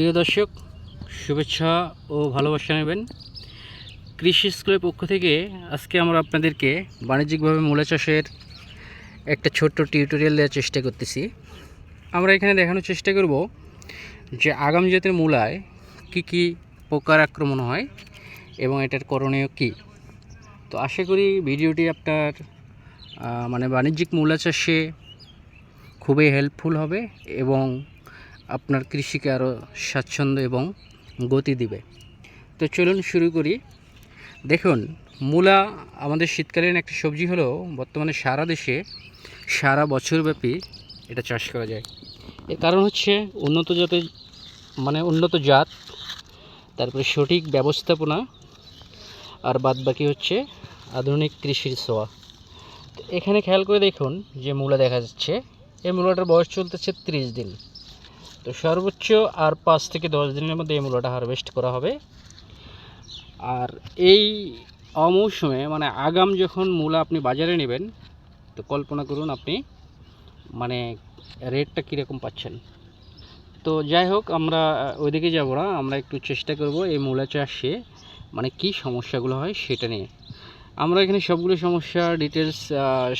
প্রিয় দর্শক, শুভেচ্ছা ও ভালোবাসা নেবেন। কৃষি স্কুলের পক্ষ থেকে আজকে আমরা আপনাদেরকে বাণিজ্যিকভাবে মূলা চাষের একটা ছোট্ট টিউটোরিয়াল দেওয়ার চেষ্টা করতেছি। আমরা এখানে দেখানোর চেষ্টা করব যে আগাম জাতের মূলায় কি কি পোকার আক্রমণ হয় এবং এটার করণীয় কী। তো আশা করি ভিডিওটি আপনার মানে বাণিজ্যিক মূলা চাষে খুবই হেল্পফুল হবে এবং আপনার কৃষিকে আরও স্বাচ্ছন্দ্য এবং গতি দিবে। তো চলুন শুরু করি। দেখুন, মূলা আমাদের শীতকালীন একটা সবজি হলেও বর্তমানে সারা দেশে সারা বছরব্যাপী এটা চাষ করা যায়। এর কারণ হচ্ছে উন্নত জাতের মানে উন্নত জাত, তারপরে সঠিক ব্যবস্থাপনা, আর বাদ বাকি হচ্ছে আধুনিক কৃষির ছোঁয়া। তো এখানে খেয়াল করে দেখুন যে মূলা দেখা যাচ্ছে। এই মূলাটার বয়স চলতেছে ত্রিশ দিন। তো সর্বোচ্চ আর পাঁচ থেকে দশ দিনের মধ্যে এই মূলাটা হারভেস্ট করা হবে। আর এই অমৌসুমে মানে আগাম যখন মূলা আপনি বাজারে নেবেন, তো কল্পনা করুন আপনি মানে রেটটা কীরকম পাচ্ছেন। তো যাই হোক, আমরা ওইদিকে যাব না, আমরা একটু চেষ্টা করব এই মূলা চাষে মানে কি সমস্যাগুলো হয় সেটা নিয়ে। আমরা এখানে সবগুলো সমস্যা ডিটেলস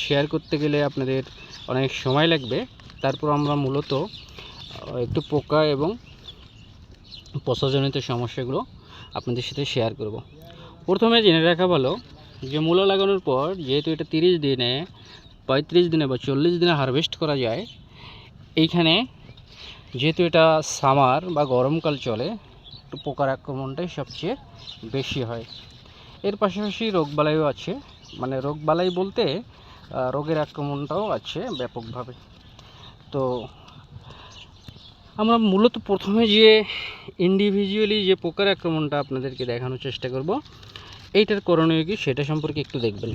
শেয়ার করতে গেলে আপনাদের অনেক সময় লাগবে। তারপর আমরা মূলত একটু পোকা এবং পশাজনিত সমস্যাগুলো আপনাদের সাথে শেয়ার করব। প্রথমে জেনে রাখা ভালো যে মূলা লাগানোর পর যেহেতু এটা তিরিশ দিনে, পঁয়ত্রিশ দিনে বা চল্লিশ দিনে হারভেস্ট করা যায়, এইখানে যেহেতু এটা সামার বা গরমকাল চলে, একটু পোকার আক্রমণটাই সবচেয়ে বেশি হয়। এর পাশাপাশি রোগবালাইও আছে মানে রোগবালাই বলতে রোগের আক্রমণটাও আছে ব্যাপকভাবে। তো আমরা মূলত প্রথমে যে ইন্ডিভিজুয়ালি যে পোকার আক্রমণটা আপনাদেরকে দেখানোর চেষ্টা করব, এইটার করণীয় কি সেটা সম্পর্কে একটু দেখবেন।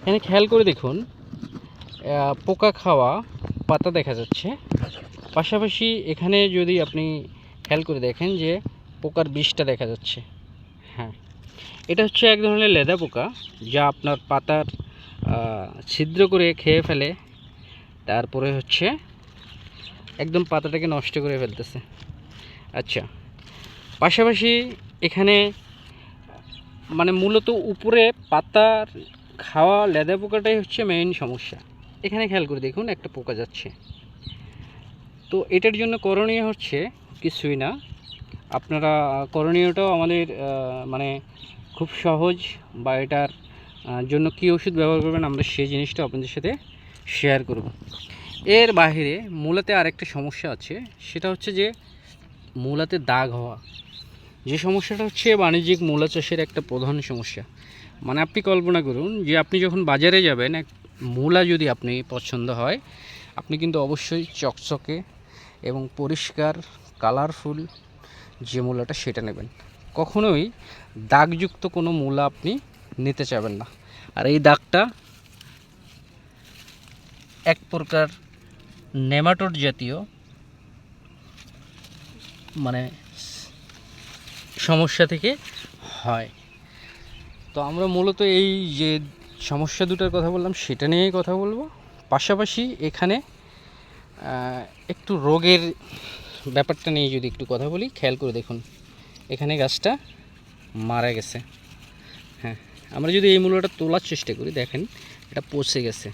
এখানে খেয়াল করে দেখুন পোকা খাওয়া পাতা দেখা যাচ্ছে। পাশাপাশি এখানে যদি আপনি খেয়াল করে দেখেন যে পোকার বিষটা দেখা যাচ্ছে। হ্যাঁ এটা হচ্ছে এক ধরনের লেদা পোকা যা আপনার পাতার ছিদ্র করে খেয়ে ফেলে। তারপরে হচ্ছে একদম পাতাটাকে নষ্ট করে ফেলতেছে। আচ্ছা পাশাপাশি এখানে মানে মূলত উপরে পাতার খাওয়া লেদা পোকাটাই হচ্ছে মেইন সমস্যা। এখানে খেয়াল করে দেখুন, একটা পোকা যাচ্ছে। তো এটার জন্য করণীয় হচ্ছে কিছুই না। আপনারা, করণীয়টাও আমাদের মানে খুব সহজ বা এটার জন্য কী ওষুধ ব্যবহার করবেন আমরা সেই জিনিসটা আপনাদের সাথে শেয়ার করব। এর বাইরে মূলাতে আরেকটা সমস্যা আছে, সেটা হচ্ছে যে মূলাতে দাগ হওয়া। যে সমস্যাটা হচ্ছে বাণিজ্যিক মূলা চাষের একটা প্রধান সমস্যা। মানে আপনি কল্পনা করুন যে আপনি যখন বাজারে যাবেন, এক মূলা যদি আপনি পছন্দ হয়, আপনি কিন্তু অবশ্যই চকচকে এবং পরিষ্কার, কালারফুল যে মূলাটা সেটা নেবেন। কখনোই দাগযুক্ত কোনো মূলা আপনি নিতে চাবেন না। আর এই দাগটা এক প্রকার নেমাটোড জাতীয় মানে সমস্যা থেকে হয়। তো আমরা মূলত এই যে সমস্যা দুটার কথা বললাম, সেটা নিয়েই কথা বলব। পাশাপাশি এখানে একটু রোগের ব্যাপারটা নিয়ে যদি একটু কথা বলি, খেয়াল করে দেখুন, এখানে গাছটা মারা গেছে। হ্যাঁ আমরা যদি এই মূলটা তোলার চেষ্টা করি, দেখেন, এটা পচে গেছে।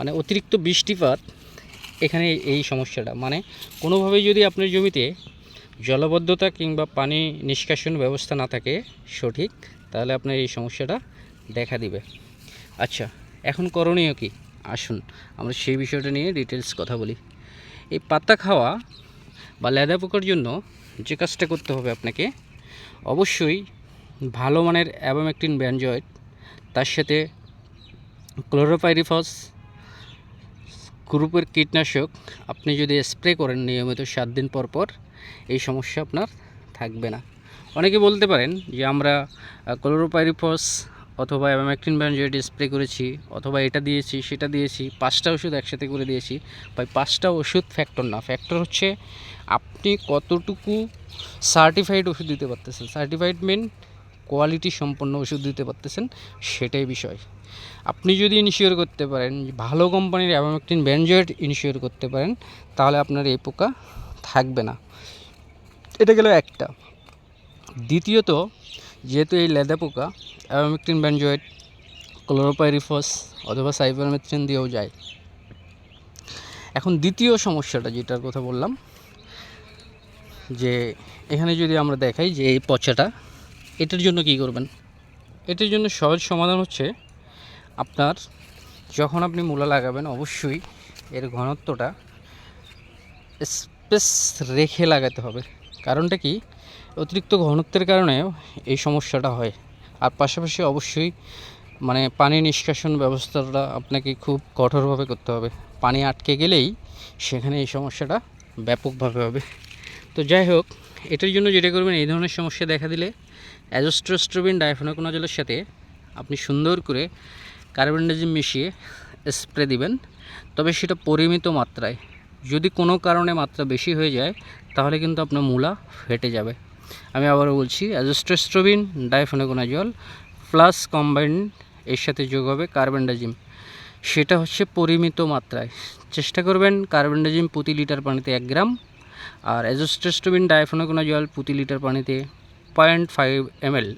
মানে অতিরিক্ত বৃষ্টিপাত এখানে এই সমস্যাটা। মানে কোনোভাবেই যদি আপনার জমিতে জলবদ্ধতা কিংবা পানি নিষ্কাশন ব্যবস্থা না থাকে সঠিক, তাহলে আপনার এই সমস্যাটা দেখা দিবে। আচ্ছা এখন করণীয় কি? আসুন, আমরা সেই বিষয়টা নিয়ে ডিটেলস কথা বলি। এই পাতা খাওয়া বা লেদা পোকার জন্য যে কাজটা করতে হবে আপনাকে, অবশ্যই ভালো মানের অ্যাবামেকটিন ব্যানজয়েড, তার সাথে ক্লোরোপাইরিফস গ্রুপের কীটনাশক আপনি যদি স্প্রে করেন নিয়মিত সাত দিন পর পর, এই সমস্যা আপনার থাকবে না। অনেকে বলতে পারেন যে আমরা ক্লোরোপাইরিফস অথবা অ্যাবামেকটিন ব্যানজয়েড স্প্রে করেছি অথবা এটা দিয়েছি, সেটা দিয়েছি, পাঁচটা ওষুধ একসাথে করে দিয়েছি, ভাই পাঁচটা ওষুধ ফ্যাক্টর না। ফ্যাক্টর হচ্ছে আপনি কতটুকু সার্টিফাইড ওষুধ দিতে পারতেছেন। সার্টিফাইড মেন কোয়ালিটি সম্পন্ন ওষুধ দিতে পারতেছেন, সেটাই বিষয়। আপনি যদি ইনশিওর করতে পারেন, ভালো কোম্পানির অ্যাবামেকটিন ব্যানজয়েড ইনশিওর করতে পারেন, তাহলে আপনার এই পোকা থাকবে না। এটা গেল একটা। দ্বিতীয়ত, যেহেতু এই লেদা পোকা অ্যাভামিকটিন ব্যানজয়েড ক্লোরোপাইরিফস অথবা সাইবারমেথ্রিন দিয়েও যায়। এখন দ্বিতীয় সমস্যাটা যেটার কথা বললাম, যে এখানে যদি আমরা দেখাই যে এই পচাটা, এটার জন্য কি করবেন? এটার জন্য সহজ সমাধান হচ্ছে আপনার যখন আপনি মূলা লাগাবেন, অবশ্যই এর ঘনত্বটা স্পেস রেখে লাগাতে হবে। কারণটা কি? অতিরিক্ত ঘনত্বের কারণে এই সমস্যাটা হয়। আর পাশাপাশি অবশ্যই মানে পানি নিষ্কাশন ব্যবস্থাটা আপনাকে খুব কঠোরভাবে করতে হবে। পানি আটকে গেলেই সেখানে এই সমস্যাটা ব্যাপকভাবে হবে। তো যাই হোক, এটার জন্য যেটা করবেন, এই ধরনের সমস্যা দেখা দিলে অ্যাজোস্ট্রোস্ট্রোবিন ডাইফেনোকোনাজলের সাথে আপনি সুন্দর করে কার্বনডাজিম মিশিয়ে স্প্রে দিবেন, তবে সেটা পরিমিত মাত্রায়। যদি কোনো কারণে মাত্রা বেশি হয়ে যায়, তাহলে কিন্তু আপনার মূলা ফেটে যাবে। আমি আবারও বলছি অ্যাজোস্ট্রোস্ট্রোবিন ডাইফেনোকোনাজল প্লাস কম্বাইন্ড এর সাথে যোগ হবে কার্বনডাজিম সেটা হচ্ছে পরিমিত মাত্রায়। চেষ্টা করবেন কার্বনডাজিম প্রতি লিটার পানিতে এক গ্রাম আর অ্যাজোস্টেস্টোবিন ডায়াফোনাকোনাজল প্রতি লিটার পানিতে পয়েন্ট ফাইভ এমএল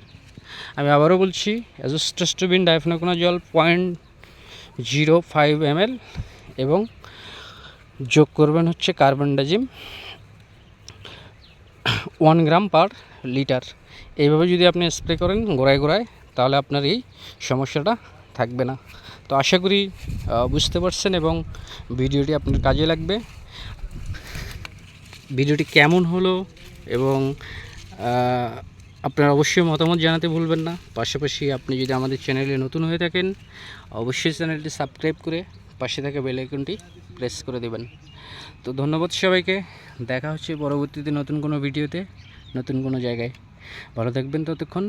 আমি আবারও বলছি azoxystrobin azoxystrobin difenoconazole point zero five ML এবং যোগ করবেন হচ্ছে carbendazim one gram per litre এইভাবে যদি আপনি স্প্রে করেন গোড়ায় গোড়ায়, তাহলে আপনার এই সমস্যাটা থাকবে না। তো আশা করি বুঝতে পারছেন এবং ভিডিওটি আপনার কাজে লাগবে। ভিডিওটি কেমন হলো এবং আপনারা অবশ্যই মতামত জানাতে ভুলবেন না। পাশাপাশি আপনি যদি আমাদের চ্যানেলে নতুন হয়ে থাকেন, অবশ্যই চ্যানেলটি সাবস্ক্রাইব করে পাশে থাকা বেল আইকনটি প্রেস করে দেবেন। তো ধন্যবাদ সবাইকে। দেখা হচ্ছে পরবর্তীতে নতুন কোনো ভিডিওতে, নতুন কোনো জায়গায়। ভালো থাকবেন ততক্ষণ।